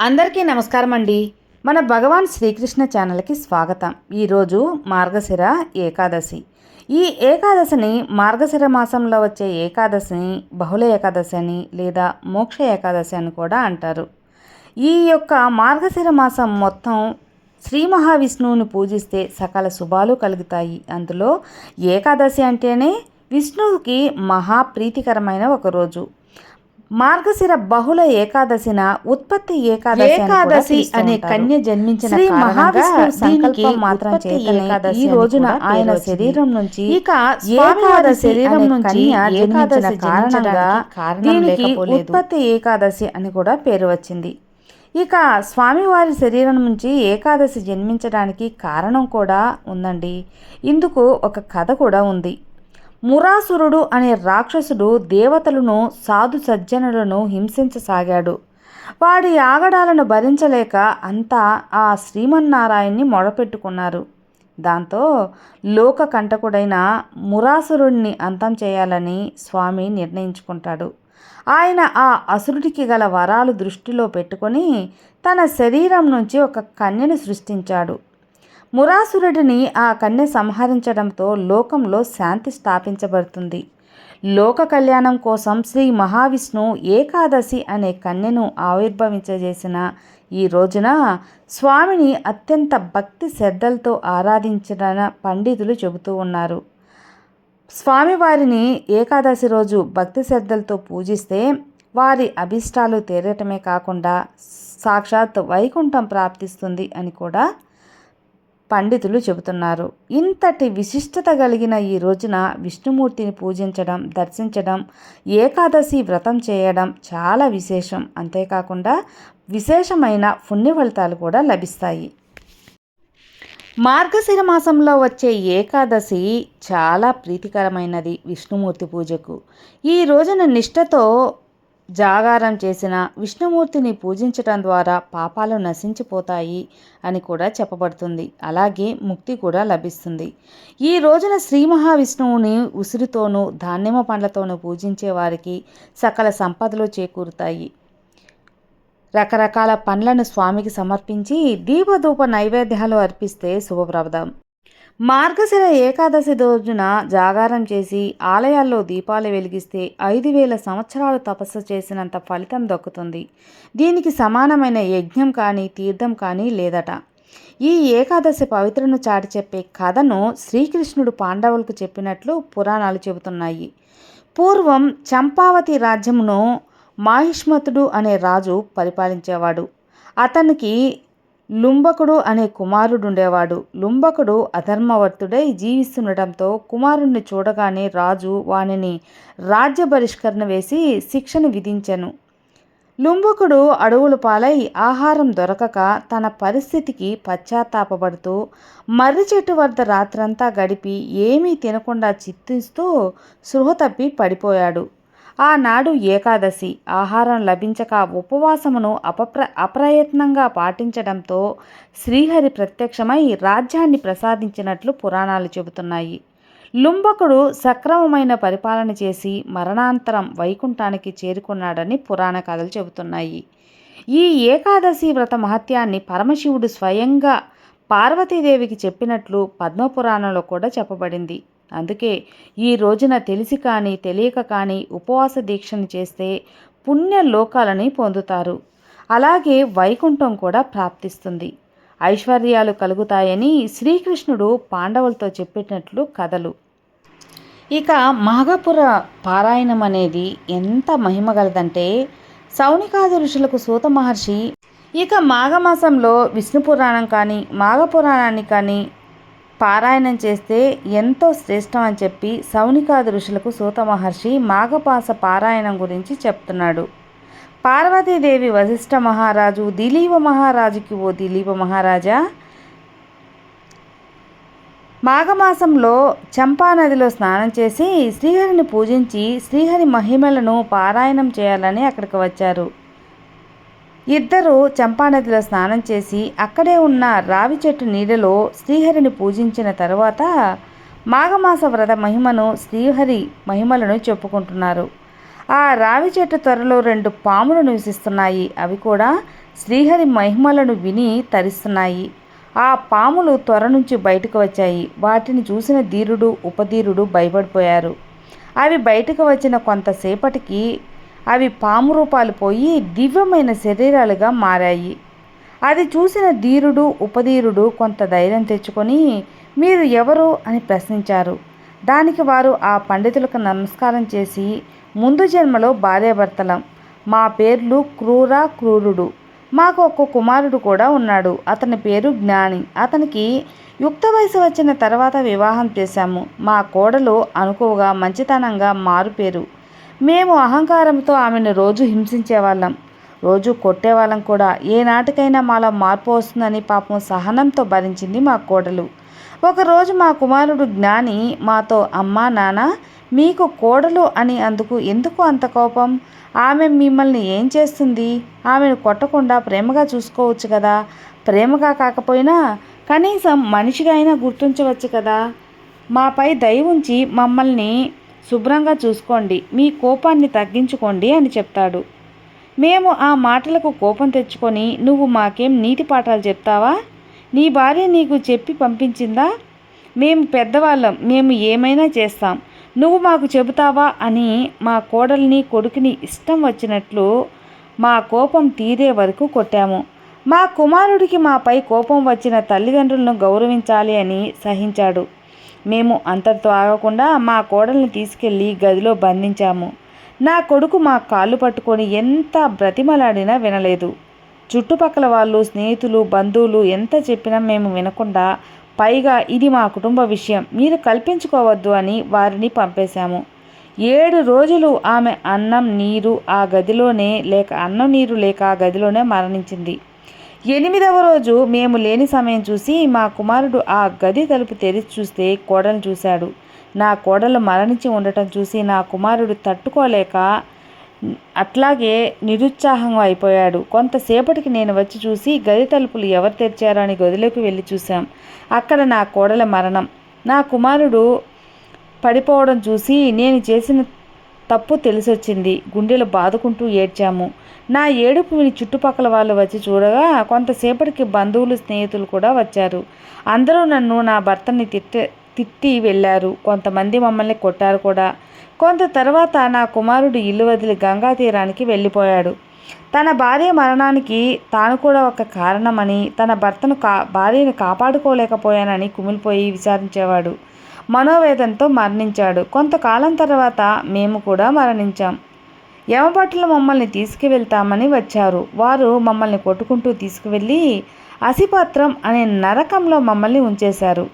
అందరికీ నమస్కారం అండి. మన భగవాన్ శ్రీకృష్ణ ఛానల్కి స్వాగతం. ఈరోజు మార్గశిర ఏకాదశి. ఈ ఏకాదశిని మార్గశిర మాసంలో వచ్చే ఏకాదశిని బహుళ ఏకాదశి అని లేదా మోక్ష ఏకాదశి అని కూడా అంటారు. ఈ యొక్క మార్గశిర మాసం మొత్తం శ్రీ మహావిష్ణువుని పూజిస్తే సకల శుభాలు కలుగుతాయి. అందులో ఏకాదశి అంటేనే విష్ణువుకి మహాప్రీతికరమైన ఒక రోజు. మార్గశిర బహుళ ఏకాదశిన ఉత్పత్తి ఏకాదశి ఏకాదశి అనే కన్య జన్మించిన శ్రీ మహావిష్ణువు సంకల్పం మాత్రం చేతనే ఈ రోజున ఆయన శరీరం నుంచి ఇక ఏకాదశి శరీరం నుంచి ఏకాదశి కారణంగా దీనికి ఉత్పత్తి ఏకాదశి అని కూడా పేరు వచ్చింది. ఇక స్వామివారి శరీరం నుంచి ఏకాదశి జన్మించడానికి కారణం కూడా ఉందండి. ఇందుకు ఒక కథ కూడా ఉంది. మురాసురుడు అనే రాక్షసుడు దేవతలను సాధు సజ్జనులను హింసించసాగాడు. వాడి ఆగడాలను భరించలేక అంతా ఆ శ్రీమన్నారాయణ్ణి మొడపెట్టుకున్నారు దాంతో లోక కంటకుడైన మురాసురుడిని అంతం చేయాలని స్వామి నిర్ణయించుకుంటాడు. ఆయన ఆ అసురుడికి గల వరాలు దృష్టిలో పెట్టుకొని తన శరీరం నుంచి ఒక కన్యను సృష్టించాడు. మురాసురుడిని ఆ కన్య సంహరించడంతో లోకంలో శాంతి స్థాపించబడుతుంది. లోక కళ్యాణం కోసం శ్రీ మహావిష్ణు ఏకాదశి అనే కన్యను ఆవిర్భవించజేసిన ఈ రోజున స్వామిని అత్యంత భక్తి శ్రద్ధలతో ఆరాధించిన పండితులు చెబుతూ ఉన్నారు. స్వామివారిని ఏకాదశి రోజు భక్తి శ్రద్ధలతో పూజిస్తే వారి అభిష్టాలు తీరటమే కాకుండా సాక్షాత్ వైకుంఠం ప్రాప్తిస్తుంది అని కూడా పండితులు చెబుతున్నారు. ఇంతటి విశిష్టత కలిగిన ఈ రోజున విష్ణుమూర్తిని పూజించడం దర్శించడం ఏకాదశి వ్రతం చేయడం చాలా విశేషం. అంతేకాకుండా విశేషమైన పుణ్య ఫలితాలు కూడా లభిస్తాయి. మార్గశిర మాసంలో వచ్చే ఏకాదశి చాలా ప్రీతికరమైనది విష్ణుమూర్తి పూజకు. ఈ రోజున నిష్టతో జాగారం చేసిన విష్ణుమూర్తిని పూజించటం ద్వారా పాపాలు నశించిపోతాయి అని కూడా చెప్పబడుతుంది. అలాగే ముక్తి కూడా లభిస్తుంది. ఈ రోజున శ్రీ మహావిష్ణువుని ఉసిరితోనూ ధాన్యమ పండ్లతోనూ పూజించే వారికి సకల సంపదలు చేకూరుతాయి. రకరకాల పండ్లను స్వామికి సమర్పించి దీపధూప నైవేద్యాలు అర్పిస్తే శుభప్రదం. మార్గశిర ఏకాదశి రోజున జాగారం చేసి ఆలయాల్లో దీపాలు వెలిగిస్తే ఐదు వేల సంవత్సరాలు తపస్సు చేసినంత ఫలితం దక్కుతుంది. దీనికి సమానమైన యజ్ఞం కానీ తీర్థం కానీ లేదట. ఈ ఏకాదశి పవిత్రను చాటి చెప్పే కథను శ్రీకృష్ణుడు పాండవులకు చెప్పినట్లు పురాణాలు చెబుతున్నాయి. పూర్వం చంపావతి రాజ్యమును మాహిష్మతుడు అనే రాజు పరిపాలించేవాడు. అతనికి లుంబకుడు అనే కుమారుడుండేవాడు. లుంబకుడు అధర్మవర్తుడై జీవిస్తుండటంతో కుమారుణ్ణి చూడగానే రాజు వానిని రాజ్య బహిష్కరణ వేసి శిక్షను విధించెను. లుంబకుడు అడవులు పాలై ఆహారం దొరకక తన పరిస్థితికి పశ్చాత్తాపడుతూ మర్రి చెట్టు వద్ద రాత్రంతా గడిపి ఏమీ తినకుండా చిత్తిస్తూ సృహ తప్పి పడిపోయాడు. ఆనాడు ఏకాదశి. ఆహారం లభించక ఉపవాసమును అపప్ర అప్రయత్నంగా పాటించడంతో శ్రీహరి ప్రత్యక్షమై రాజ్యాన్ని ప్రసాదించినట్లు పురాణాలు చెబుతున్నాయి. లుంబకుడు సక్రమమైన పరిపాలన చేసి మరణాంతరం వైకుంఠానికి చేరుకున్నాడని పురాణ కథలు చెబుతున్నాయి. ఈ ఏకాదశి వ్రత మహత్యాన్ని పరమశివుడు స్వయంగా పార్వతీదేవికి చెప్పినట్లు పద్మపురాణంలో కూడా చెప్పబడింది. అందుకే ఈ రోజున తెలిసి కానీ తెలియక కానీ ఉపవాస దీక్షను చేస్తే పుణ్య లోకాలని పొందుతారు. అలాగే వైకుంఠం కూడా ప్రాప్తిస్తుంది. ఐశ్వర్యాలు కలుగుతాయని శ్రీకృష్ణుడు పాండవులతో చెప్పినట్లు కథలు. ఇక మాఘపుర పారాయణం అనేది ఎంత మహిమగలదంటే సౌనికాది ఋషులకు సూత మహర్షి ఇక మాఘమాసంలో విష్ణు పురాణం కానీ మాఘపురాణాన్ని కానీ పారాయణం చేస్తే ఎంతో శ్రేష్టం అని చెప్పి సౌనికాది ఋషులకు సూత మహర్షి మాఘపాస పారాయణం గురించి చెప్తున్నాడు. పార్వతీదేవి వశిష్ఠ మహారాజు దిలీప మహారాజుకి ఓ దిలీప మహారాజా! మాఘమాసంలో చంపా నదిలో స్నానం చేసి శ్రీహరిని పూజించి శ్రీహరి మహిమలను పారాయణం చేయాలని అక్కడికి వచ్చారు. ఇద్దరు చంపానదిలో స్నానం చేసి అక్కడే ఉన్న రావి చెట్టు నీడలో శ్రీహరిని పూజించిన తరువాత మాఘమాస వ్రత మహిమను శ్రీహరి మహిమలను చెప్పుకుంటున్నారు. ఆ రావి చెట్టు త్వరలో రెండు పాములు నివసిస్తున్నాయి. అవి కూడా శ్రీహరి మహిమలను విని తరిస్తున్నాయి. ఆ పాములు త్వర నుంచి బయటకు వచ్చాయి. వాటిని చూసిన ధీరుడు ఉపధీరుడు భయపడిపోయారు. అవి బయటకు వచ్చిన కొంతసేపటికి అవి పాము రూపాలు పోయి దివ్యమైన శరీరాలుగా మారాయి. అది చూసిన ధీరుడు ఉపధీరుడు కొంత ధైర్యం తెచ్చుకొని మీరు ఎవరు? అని ప్రశ్నించారు. దానికి వారు ఆ పండితులకు నమస్కారం చేసి ముందు జన్మలో భార్యాభర్తలం. మా పేర్లు క్రూర క్రూరుడు. మాకు ఒక కుమారుడు కూడా ఉన్నాడు. అతని పేరు జ్ఞాని. అతనికి యుక్త వయసు వచ్చిన తర్వాత వివాహం చేశాము. మా కోడలు అనుకువగా మంచితనంగా మారుపేరు మేము అహంకారంతో ఆమెను రోజు హింసించేవాళ్ళం. రోజు కొట్టేవాళ్ళం కూడా. ఏనాటికైనా మాలో మార్పు వస్తుందని పాపం సహనంతో భరించింది మా కోడలు. ఒకరోజు మా కుమారుడు జ్ఞాని మాతో అమ్మా నాన్న మీకు కోడలు అని అందుకు ఎందుకు అంత కోపం? ఆమె మిమ్మల్ని ఏం చేస్తుంది? ఆమెను కొట్టకుండా ప్రేమగా చూసుకోవచ్చు కదా. ప్రేమగా కాకపోయినా కనీసం మనిషిగా అయినా గుర్తించవచ్చు కదా. మాపై దయ ఉంచి మమ్మల్ని శుభ్రంగా చూసుకోండి. మీ కోపాన్ని తగ్గించుకోండి అని చెప్తాడు. మేము ఆ మాటలకు కోపం తెచ్చుకొని నువ్వు మాకేం నీతి పాఠాలు చెప్తావా? నీ భార్య నీకు చెప్పి పంపించిందా? మేము పెద్దవాళ్ళం మేము ఏమైనా చేస్తాం. నువ్వు మాకు చెబుతావా అని మా కోడల్ని కొడుకుని ఇష్టం వచ్చినట్లు మా కోపం తీరే వరకు కొట్టాము. మా కుమారుడికి మాపై కోపం వచ్చిన తల్లిదండ్రులను గౌరవించాలి అని సహించాడు. మేము అంతటితో ఆగకుండా మా కోడల్ని తీసుకెళ్ళి గదిలో బంధించాము. నా కొడుకు మా కాళ్ళు పట్టుకొని ఎంత బ్రతిమలాడినా వినలేదు. చుట్టుపక్కల వాళ్ళు స్నేహితులు బంధువులు ఎంత చెప్పినా మేము వినకుండా పైగా ఇది మా కుటుంబ విషయం మీరు కల్పించుకోవద్దు అని వారిని పంపేశాము. ఏడు రోజులు ఆమె అన్నం నీరు ఆ గదిలోనే లేక అన్నం నీరు లేక ఆ గదిలోనే మరణించింది. ఎనిమిదవ రోజు మేము లేని సమయం చూసి మా కుమారుడు ఆ గది తలుపు తెరిచి చూస్తే కోడలు చూశాడు. నా కోడలు మరణించి ఉండటం చూసి నా కుమారుడు తట్టుకోలేక అట్లాగే నిరుత్సాహం అయిపోయాడు. కొంతసేపటికి నేను వచ్చి చూసి గది తలుపులు ఎవరు తెరిచారో అని గదిలోకి వెళ్ళి చూశాం. అక్కడ నా కోడల మరణం. నా కుమారుడు పడిపోవడం చూసి నేను చేసిన తప్పు తెలిసొచ్చింది. గుండెలు బాదుకుంటూ ఏడ్చాము. నా ఏడుపు విని చుట్టుపక్కల వాళ్ళు వచ్చి చూడగా కొంతసేపటికి బంధువులు స్నేహితులు కూడా వచ్చారు. అందరూ నన్ను నా భర్తని తిట్ట తిట్టి వెళ్ళారు. కొంతమంది మమ్మల్ని కొట్టారు కూడా. కొంత తర్వాత నా కుమారుడు ఇల్లు వదిలి గంగా తీరానికి వెళ్ళిపోయాడు. తన భార్య మరణానికి తాను కూడా ఒక కారణమని తన భర్తను కా భార్యను కాపాడుకోలేకపోయానని కుమిలిపోయి విచారించేవాడు. మనోవేదంతో మరణించాడు. కొంతకాలం తర్వాత మేము కూడా మరణించాం. యమభట్టులు మమ్మల్ని తీసుకువెళ్తామని వచ్చారు. వారు మమ్మల్ని కొట్టుకుంటూ తీసుకువెళ్ళి అసిపత్రం అనే నరకంలో మమ్మల్ని ఉంచేశారు.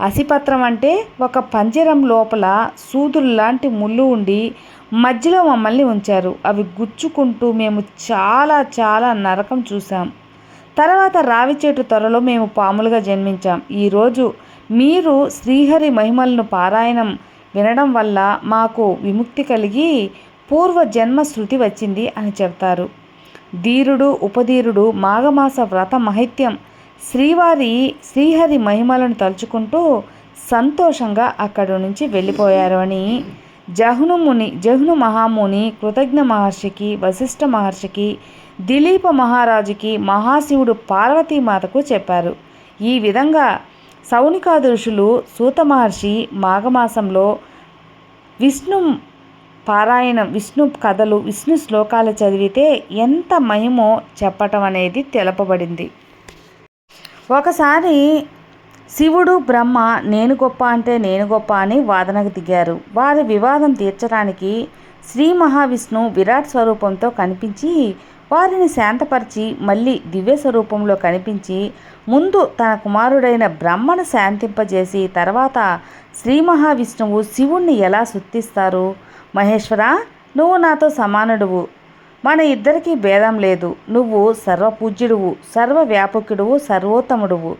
అసిపత్రం అంటే ఒక పంజరం లోపల సూదులు లాంటి ముళ్ళు ఉండి మధ్యలో మమ్మల్ని ఉంచారు. అవి గుచ్చుకుంటూ మేము చాలా చాలా నరకం చూసాం తర్వాత రావి చెట్టు త్వరలో మేము పాములుగా జన్మించాం. ఈరోజు మీరు శ్రీహరి మహిమలను పారాయణం వినడం వల్ల మాకు విముక్తి కలిగి పూర్వ జన్మ శృతి వచ్చింది అని చెప్తారు ధీరుడు ఉపధీరుడు మాఘమాస వ్రత మహిత్యం శ్రీవారి శ్రీహరి మహిమలను తలుచుకుంటూ సంతోషంగా అక్కడి నుంచి వెళ్ళిపోయారు అని జహ్ను ముని జహ్ను మహాముని కృతజ్ఞ మహర్షికి వశిష్ఠ మహర్షికి దిలీప మహారాజుకి మహాశివుడు పార్వతీమాతకు చెప్పారు. ఈ విధంగా సౌనికాది ఋషులు సూత మహర్షి మాఘమాసంలో విష్ణు పారాయణం విష్ణు కథలు విష్ణు శ్లోకాలు చదివితే ఎంత మహిమో చెప్పటం అనేది తెలపబడింది. ఒకసారి శివుడు బ్రహ్మ నేను గొప్ప అంటే నేను గొప్ప అని వాదనకు దిగారు. వారి వివాదం తీర్చడానికి శ్రీ మహావిష్ణు విరాట్ స్వరూపంతో కనిపించి వారిని శాంతపరిచి మళ్ళీ దివ్య స్వరూపంలో కనిపించి ముందు తన కుమారుడైన బ్రహ్మను శాంతింపజేసి తర్వాత శ్రీ మహావిష్ణువు శివుణ్ణి ఎలా శుద్ధిస్తారు మహేశ్వర నువ్వు నాతో సమానుడువు. మన ఇద్దరికీ భేదం లేదు. నువ్వు సర్వపూజ్యుడువు సర్వవ్యాపకుడువు సర్వోత్తముడువు.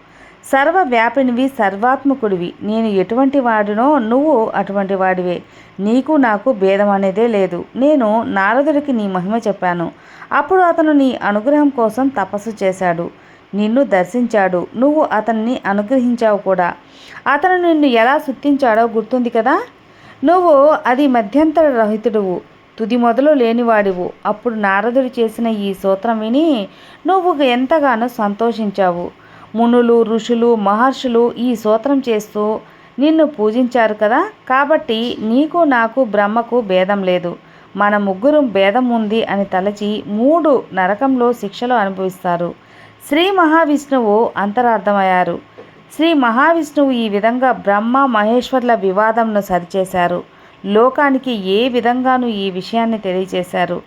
సర్వవ్యాపినివి సర్వాత్మకుడివి. నేను ఎటువంటి వాడినో నువ్వు అటువంటి వాడివే. నీకు నాకు భేదం అనేదే లేదు. నేను నారదుడికి నీ మహిమ చెప్పాను. అప్పుడు అతను నీ అనుగ్రహం కోసం తపస్సు చేశాడు. నిన్ను దర్శించాడు. నువ్వు అతన్ని అనుగ్రహించావు కూడా. అతను నిన్ను ఎలా శుద్ధించాడో గుర్తుంది కదా? నువ్వు అది మధ్యంతర రహితుడువు. తుది మొదలు లేనివాడివు. అప్పుడు నారదుడు చేసిన ఈ సూత్రం విని నువ్వు ఎంతగానో సంతోషించావు. మునులు ఋషులు మహర్షులు ఈ సూత్రం చేస్తూ నిన్ను పూజించారు కదా? కాబట్టి నీకు నాకు బ్రహ్మకు భేదం లేదు. మన ముగ్గురు భేదం ఉంది అని తలచి మూడు నరకంలో శిక్షలు అనుభవిస్తారు. శ్రీ మహావిష్ణువు అంతరార్థమయ్యారు. శ్రీ మహావిష్ణువు ఈ విధంగా బ్రహ్మ మహేశ్వర్ల వివాదంను సరిచేశారు. లోకానికి ఏ విధంగానూ ఈ విషయాన్ని తెలియచేశారు.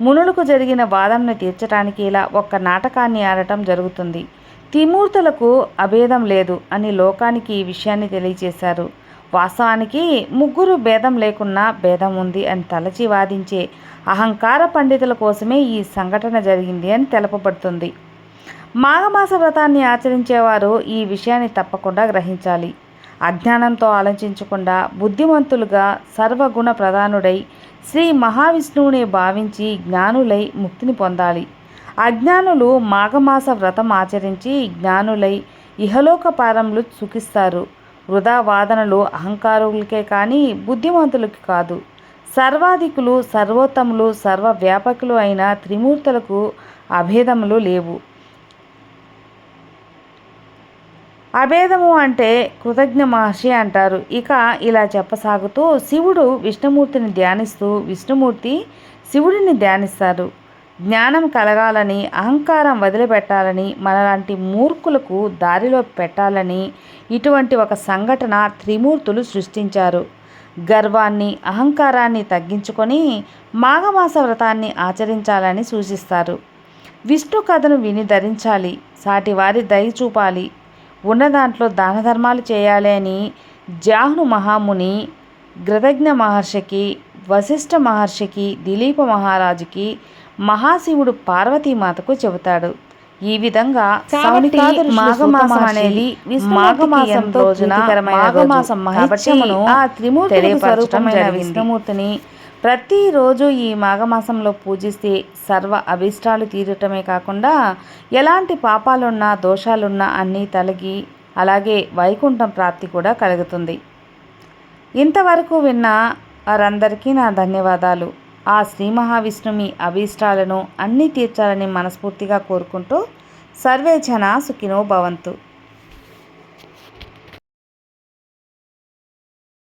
మునులకు జరిగిన వాదనను తీర్చడానికి ఇలా ఒక్క నాటకాన్ని ఆడటం జరుగుతుంది. త్రిమూర్తులకు అభేదం లేదు అని లోకానికి ఈ విషయాన్ని తెలియజేశారు వాస్తవానికి ముగ్గురు భేదం లేకున్నా భేదం ఉంది అని తలచి వాదించే అహంకార పండితుల కోసమే ఈ సంఘటన జరిగింది అని తెలపబడుతుంది. మాఘమాస వ్రతాన్ని ఆచరించేవారు ఈ విషయాన్ని తప్పకుండా గ్రహించాలి. అజ్ఞానంతో ఆలోచించకుండా బుద్ధిమంతులుగా సర్వగుణ ప్రధానుడై శ్రీ మహావిష్ణువుని భావించి జ్ఞానులై ముక్తిని పొందాలి. అజ్ఞానులు మాఘమాస వ్రతం ఆచరించి జ్ఞానులై ఇహలోక పారంలు సుఖిస్తారు. వృధా వాదనలు అహంకారులకే కానీ బుద్ధిమంతులకి కాదు. సర్వాధికులు సర్వోత్తములు సర్వవ్యాపకులు అయిన త్రిమూర్తులకు అభేదములు లేవు. అభేదము అంటే కృతజ్ఞ మహర్షి అంటారు. ఇక ఇలా చెప్పసాగుతూ శివుడు విష్ణుమూర్తిని ధ్యానిస్తూ విష్ణుమూర్తి శివుడిని ధ్యానిస్తారు. జ్ఞానం కలగాలని అహంకారం వదిలిపెట్టాలని మనలాంటి మూర్ఖులకు దారిలో పెట్టాలని ఇటువంటి ఒక సంఘటన త్రిమూర్తులు సృష్టించారు. గర్వాన్ని అహంకారాన్ని తగ్గించుకొని మాఘమాస వ్రతాన్ని ఆచరించాలని సూచిస్తారు. విష్ణు కథను విని ధరించాలి సాటివారి దయ చూపాలి ఉన్న దాంట్లో దాన ధర్మాలు చేయాలి అని జాహ్ను మహాముని గృతజ్ఞ మహర్షికి వశిష్ఠ మహర్షికి దిలీప మహారాజుకి మహాశివుడు పార్వతీమాతకు చెబుతాడు. ఈ విధంగా మాఘమాసం అనేది మాఘమాసం రోజున మాఘమాసం మహత్యమును ఆ త్రిమూర్తి స్వరూపమైన విష్ణుమూర్తిని ప్రతిరోజు ఈ మాఘమాసంలో పూజిస్తే సర్వ అభిష్టాలు తీరటమే కాకుండా ఎలాంటి పాపాలున్నా దోషాలున్నా అన్నీ తొలగి అలాగే వైకుంఠం ప్రాప్తి కూడా కలుగుతుంది. ఇంతవరకు విన్న వారందరికీ నా ధన్యవాదాలు. ఆ శ్రీ మహావిష్ణుమి అభీష్టాలను అన్నీ తీర్చాలని మనస్ఫూర్తిగా కోరుకుంటూ సర్వే జన సుఖినో భవంతు.